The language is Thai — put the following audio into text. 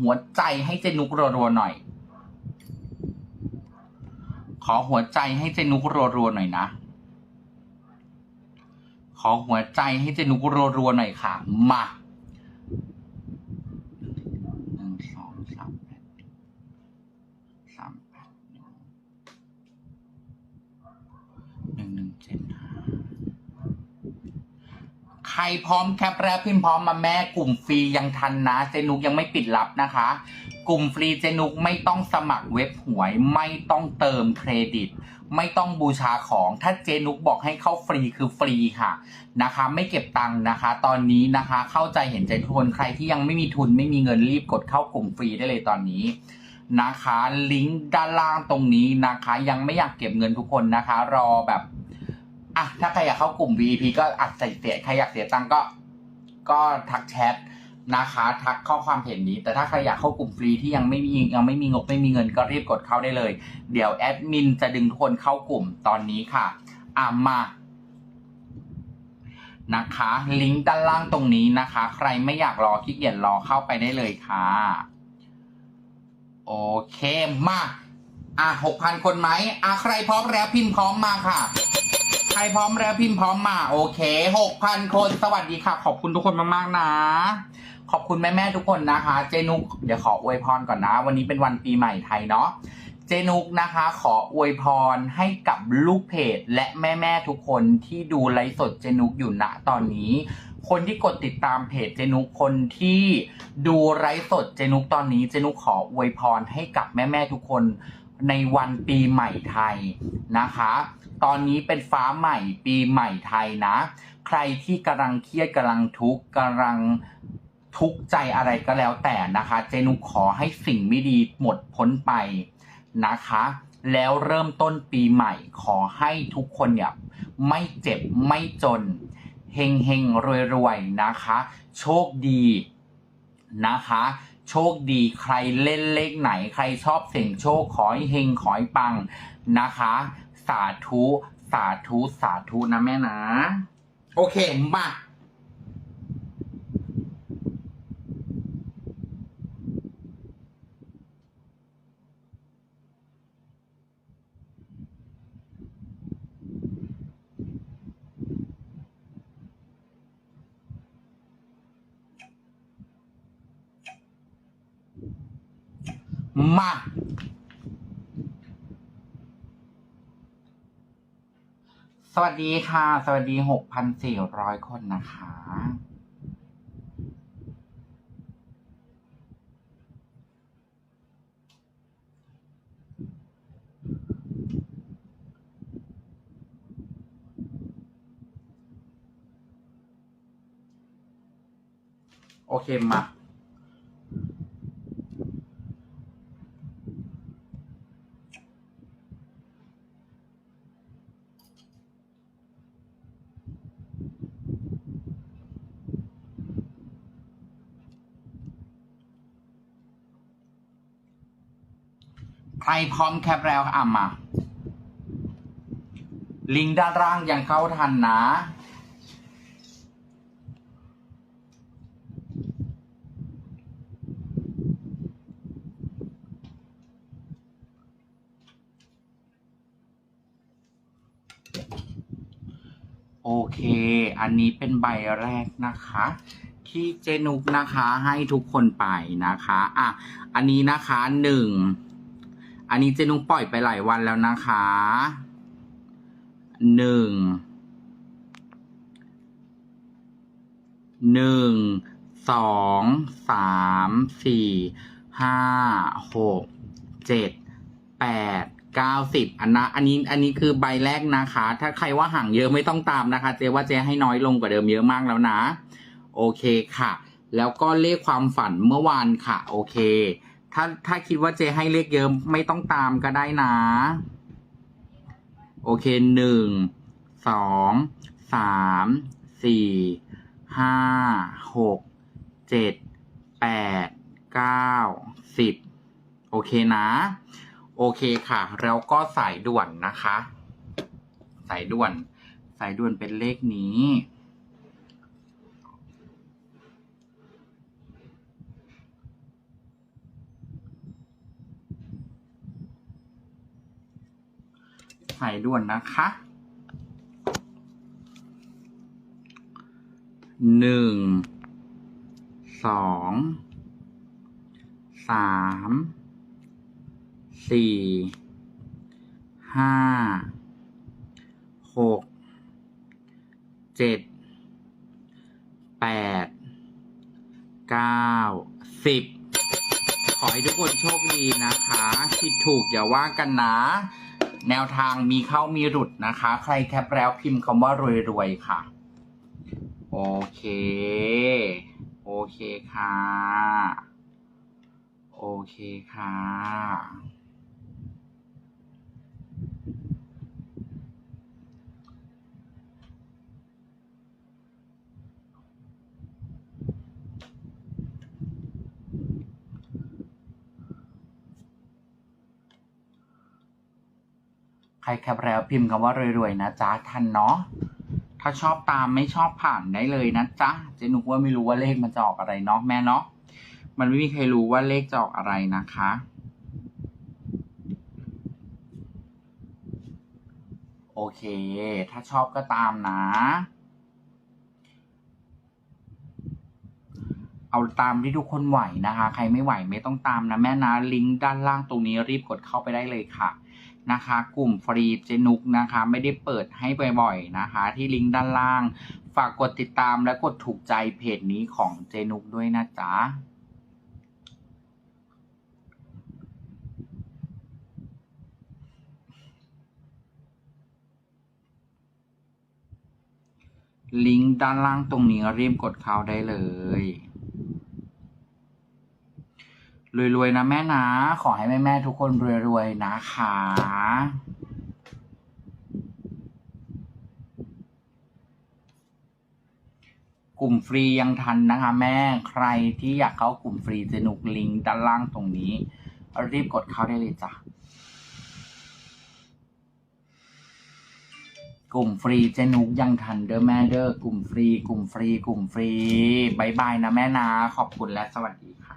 หัวใจให้เจนุกรัวๆหน่อย ขอหัวใจให้เจนุกรัวๆหน่อยนะ ขอหัวใจให้เจนุกรัวๆหน่อยค่ะ มาหนึ่งสองสามแปดสามแปดหนึ่งหนึ่งหนึ่งเจ็ดห้าใครพร้อมแคปแรปพิมพ์พร้อมมาแม่กลุ่มฟรียังทันนะเจนุกยังไม่ปิดรับนะคะ กลุ่มฟรีเจนุกไม่ต้องสมัครเว็บหวย ไม่ต้องเติมเครดิต ไม่ต้องบูชาของถ้าเจนุกบอกให้เข้าฟรีคือฟรีค่ะนะคะ ไม่เก็บตังค์นะคะ ตอนนี้นะคะเข้าใจเห็นใจทุกคนใครที่ยังไม่มีทุนไม่มีเงินรีบกดเข้ากลุ่มฟรีได้เลยตอนนี้นะคะลิงก์ด้านล่างตรงนี้นะคะ ยังไม่อยากเก็บเงินทุกคนนะคะ รอแบบ อะถ้าใครอยากเข้ากลุ่ม VIP ก็อัดใส่เสียใครอยากเสียตังค์ก็ก็ทักแชทนะคะทักข้อความเพจนี้ แต่ถ้าใครอยากเข้ากลุ่มฟรีที่ยังไม่มียังไม่มีงบไม่มีเงินก็รีบกดเข้าได้เลย เดี๋ยวแอดมินจะดึงทุกคนเข้ากลุ่มตอนนี้ค่ะอะมานะคะ ลิงก์ด้านล่างตรงนี้นะคะ ใครไม่อยากรอขี้เกียจรอเข้าไปได้เลยค่ะ โอเคมาอะหกพันคนไหมอะใครพร้อมแล้วพิมพ์พร้อมมาค่ะ ครพร้อมแล้วพิมพ์พร้อมมา โอเคหกพันคนสวัสดีค่ะ ขอบคุณทุกคนมากๆนะ ขอบคุณแม่ๆทุกคนนะคะ เจนุกเดี๋ยวขออวยพรก่อนนะ วันนี้เป็นวันปีใหม่ไทยเนาะเจนุกนะคะ ขออวยพรให้กับลูกเพจและแม่ๆทุกคนที่ดูไลฟ์สดเจนุกอยู่ณตอนนี้ คนที่กดติดตามเพจเจนุกคนที่ดูไลฟ์สดเจนุกตอนนี้เจนุกขออวยพรให้กับแม่ๆทุกคน ในวันปีใหม่ไทยนะคะ ตอนนี้เป็นฟ้าใหม่ปีใหม่ไทยนะ ใครที่กำลังเครียดกำลังทุกข์กำลังทุกข์ใจอะไรก็แล้วแต่นะคะ เจนุขอให้สิ่งไม่ดีหมดพ้นไปนะคะ แล้วเริ่มต้นปีใหม่ขอให้ทุกคนเนี่ยไม่เจ็บไม่จนเฮงเฮงรวยรวยๆนะคะ โชคดีนะคะ โชคดีใครเล่นเลขไหน ใครชอบเสี่ยงโชคขอให้เฮงขอให้ปังนะคะ สาธุ สาธุ สาธุนะแม่นะ โอเคมา มา สวัสดีค่ะ สวัสดีหกพันสี่ร้อยคนนะคะ โอเคมา ใครพร้อมแคปแล้วอะมา ลิงก์ด้านล่างยังเข้าทันนะโอเค อันนี้เป็นใบแรกนะคะ ที่เจนุกนะคะให้ทุกคนไปนะคะ อะ อันนี้นะคะหนึ่ง อันนี้เจนุกปล่อยไปหลายวันแล้วนะคะหนึ่งหนึ่งสองสามสี่ห้าหกเจ็ดแปดเก้าสิบอันนะอันนี้อันนี้คือใบแรกนะคะ ถ้าใครว่าห่างเยอะไม่ต้องตามนะคะ เจว่าเจให้น้อยลงกว่าเดิมเยอะมากแล้วนะ โอเคค่ะ แล้วก็เลขความฝันเมื่อวานค่ะ โอเค ถ้าถ้าคิดว่าเจให้เลขเยอะไม่ต้องตามก็ได้นะ โอเคหนึ่งสองสามสี่ห้าหกเจ็ดแปดเก้าสิบโอเคนะ โอเคค่ะ แล้วก็สายด่วนนะคะ สายด่วน สายด่วนเป็นเลขนี้ สายด่วนนะคะหนึ่งสองสามสี่ห้าหกเจ็ดแปดเก้าสิบขอให้ทุกคนโชคดีนะคะผิดถูกอย่าว่ากันนะ แนวทางมีเข้ามีหลุดนะคะ ใครแคปแล้วพิมพ์คำว่ารวยๆค่ะ โอเค โอเคค่ะ โอเคค่ะ ใครแคปแล้วพิมพ์คำว่ารวยๆนะจ๊ะทันเนาะถ้าชอบตามไม่ชอบผ่านได้เลยนะจ๊ะเจนุกว่าไม่รู้ว่าเลขมันจะออกอะไรเนาะแม่เนาะมันไม่มีใครรู้ว่าเลขจะออกอะไรนะคะโอเค ถ้าชอบก็ตามนะ เอาตามที่ทุกคนไหวนะคะ ใครไม่ไหวไม่ต้องตามนะแม่นะ ลิงก์ด้านล่างตรงนี้รีบกดเข้าไปได้เลยค่ะ นะคะ กลุ่มฟรีเจนุกนะคะ ไม่ได้เปิดให้บ่อยๆนะคะ ที่ลิงก์ด้านล่าง ฝากกดติดตามและกดถูกใจเพจนี้ของเจนุกด้วยนะจ๊ะลิงก์ด้านล่างตรงนี้รีบกดเข้าได้เลย รวยๆนะแม่นะ ขอให้แม่ๆทุกคนรวยๆนะคะกลุ่มฟรียังทันนะคะ แม่ใครที่อยากเข้ากลุ่มฟรีสนุกลิงก์ด้านล่างตรงนี้ รีบกดเข้าได้เลยจ้ะกลุ่มฟรีเจนุกยังทันเดอแม่เดอกลุ่มฟรี กลุ่มฟรี กลุ่มฟรีบายบายนะแม่นะขอบคุณและสวัสดีค่ะ